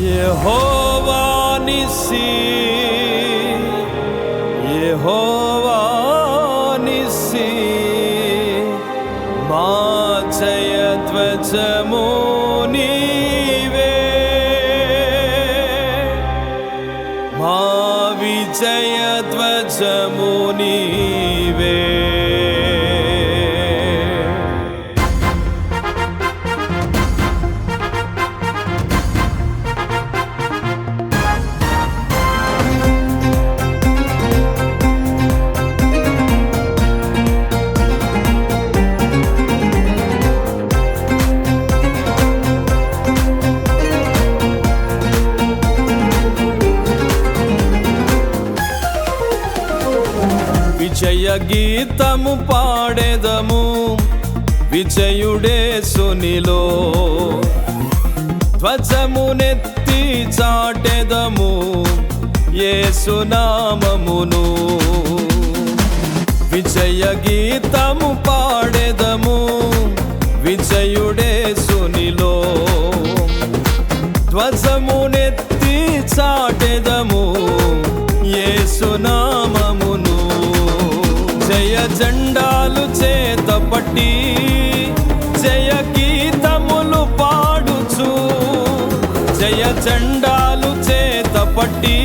Yehovah Nissi, Yehovah Nissi, విజయ గీతము పాడెదము. విజయుడే సునిలో ధ్వజమునెత్తి చాటెదము. ఏసునామమును విజయ గీతము పాడ பட்டி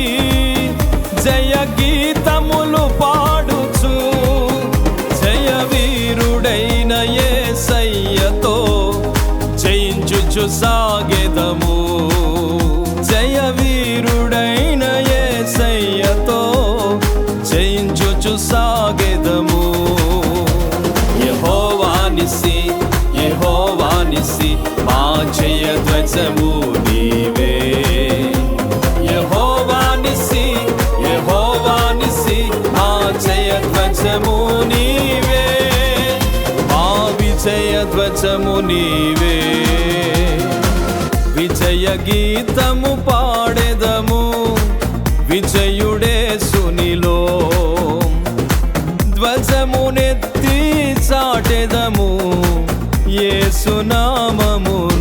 గీతము పాడెదము. విజయుడే సునిలో. ధ్వజమునెత్తి చాటెదము. ఏ సునామము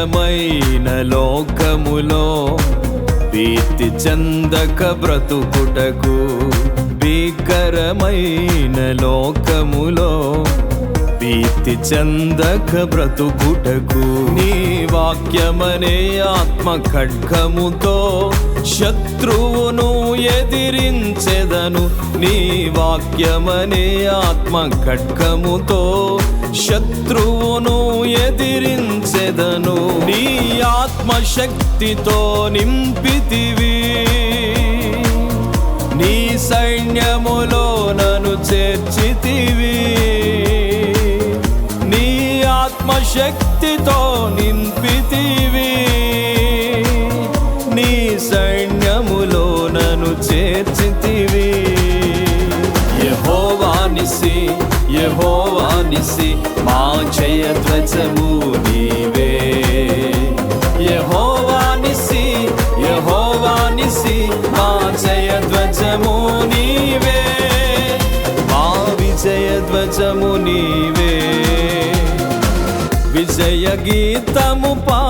విశాలమైన లోకములో భీతి చందక బ్రతుకుటకు భీకరమైన లోకములో భీతి చందక బ్రతుకుటకు నీ వాక్యమనే ఆత్మ ఖడ్గముతో శత్రువును ఎదిరించెదను. నీ వాక్యమనే ఆత్మ ఖడ్గముతో శత్రువును ఎదిరించెదను నీ ఆత్మశక్తితో నింపితివి. నీ సైన్యములో నన్ను చేర్చితివి. నీ ఆత్మశక్తితో నింపితివి. నీ సైన్యములో నన్ను చేర్చితివి. యహోవానిసి యహోవానిసి మా జయ ధ్వజము నీవే గీతము పాడెదము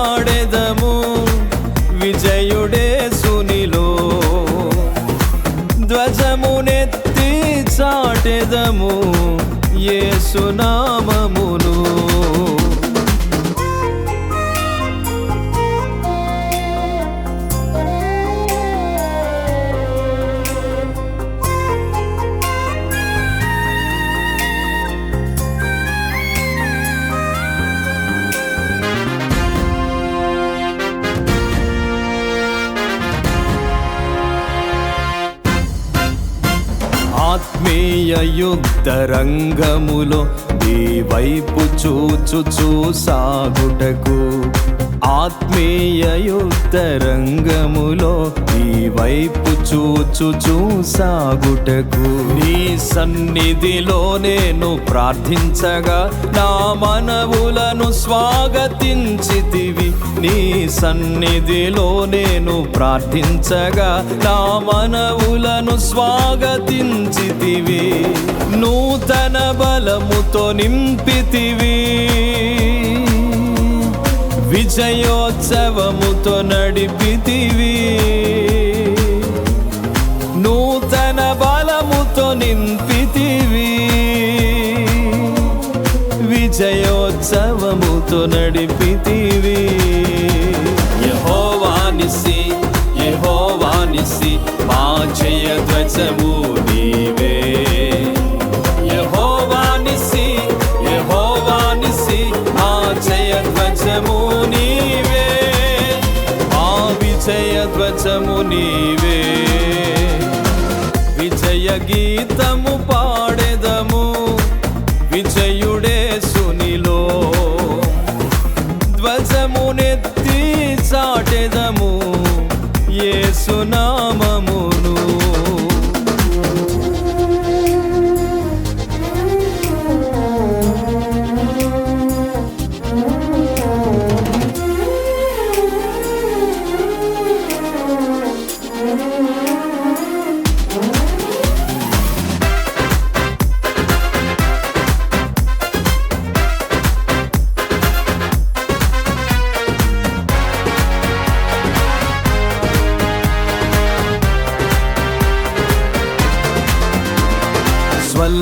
ఆత్మీయ యుద్ధ రంగములో దీవైపు చూచు చూసాగుటకు సాగుటకు ఆత్మీయ యుద్ధ రంగములో వైపు చూచు చూసాగుటకు. నీ సన్నిధిలో నేను ప్రార్థించగా నా మనవులను స్వాగతించితివి. నీ సన్నిధిలో నేను ప్రార్థించగా నా మనవులను స్వాగతించితివి. నూతన బలముతో నింపితివి. విజయోత్సవముతో నడిపితివి. నూతన బలముతో నింపితివి. విజయోత్సవముతో నడిపితివి. యహోవానిసి యహోవానిసి మా జయ ధ్వజము నీవే. యహోవానిసి యహోవానిసి మా జయ ధ్వజము నీవే విజయ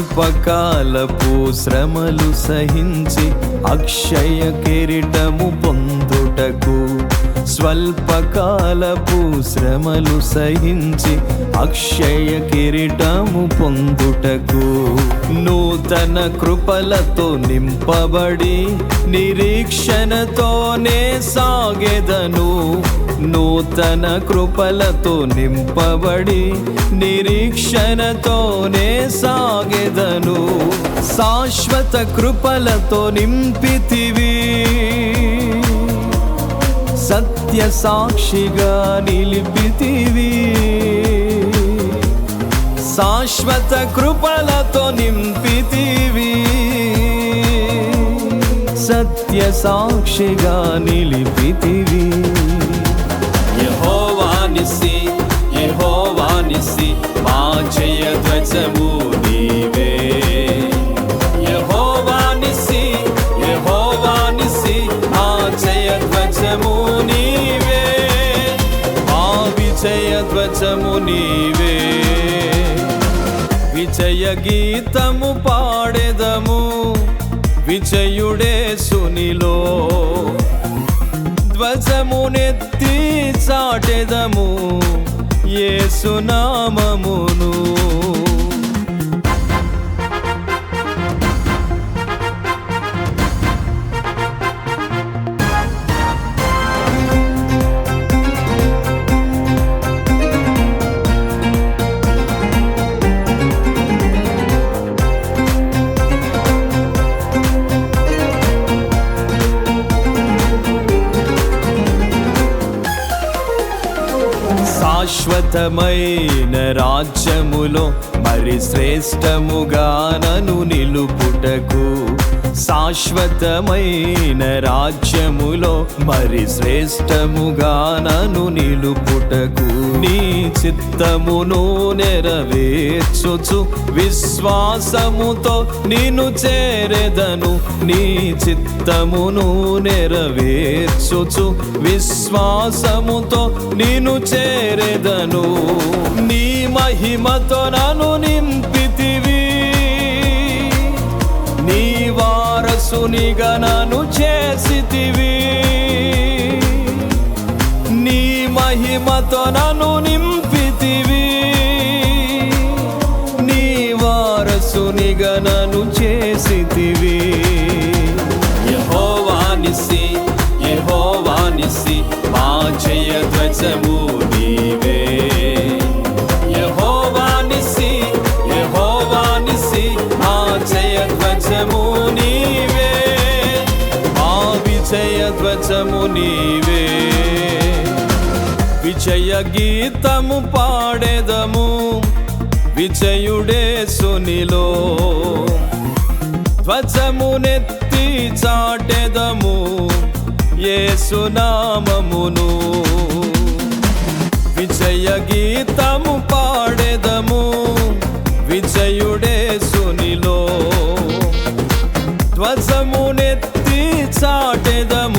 స్వల్పకాలపు శ్రమలు సహించి అక్షయ కిరీటము పొందుటకు స్వల్పకాలపు శ్రమలు సహించి అక్షయ కిరీటము పొందుటకు నూతన కృపలతో నింపబడి నిరీక్షణతోనే సాగెదను. నూతన కృపలతో నింపబడి నిరీక్షణతోనే సాగెదను. శాశ్వత కృపలతో నింపితివి. సత్య సాక్షిగా నిలిపితివి. శాశ్వత కృపలతో నింపితివి. సత్య సాక్షిగా నిలిపితివి. యహోవానిసి యహోవానిసి మా జయ ధ్వజము నీవే విజయ గీతము పాడెదము. విజయుడే సునిలో. ధ్వజమునెత్తి చాటెదము. ఏ ఏసునామమును శాశ్వతమైన రాజ్యములో మరి శ్రేష్టముగా నను నిలుపుటకు శాశ్వతమైన రాజ్యములో మరి శ్రేష్టముగా నను నిలుపుటకు నీ చిత్తమును నెరవేర్చుచు. విశ్వాసముతో నిన్ను చేరెదను నీ చిత్తమును నెరవేర్చుచు. విశ్వాసముతో నిన్ను చేరెదను నీ మహిమతో నను నింపి వారసునిగా నన్ను చేసితివి. నీ మహిమతో నన్ను నింపితివి. నీ వారసునిగా నన్ను చేసితివి. యహోవానిసి యహోవానిసి మా జయ ధ్వజము గీతము పాడెదము విజయుడే సునిలో. ధ్వజమునెత్తి చాటెదము ఏ సునామమును విజయ గీతము పాడెదము విజయుడే సునిలో. ధ్వజమునెత్తి చాటెదము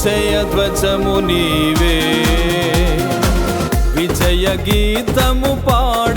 విజయ ధ్వజము నీవే. విజయ గీతము పాడు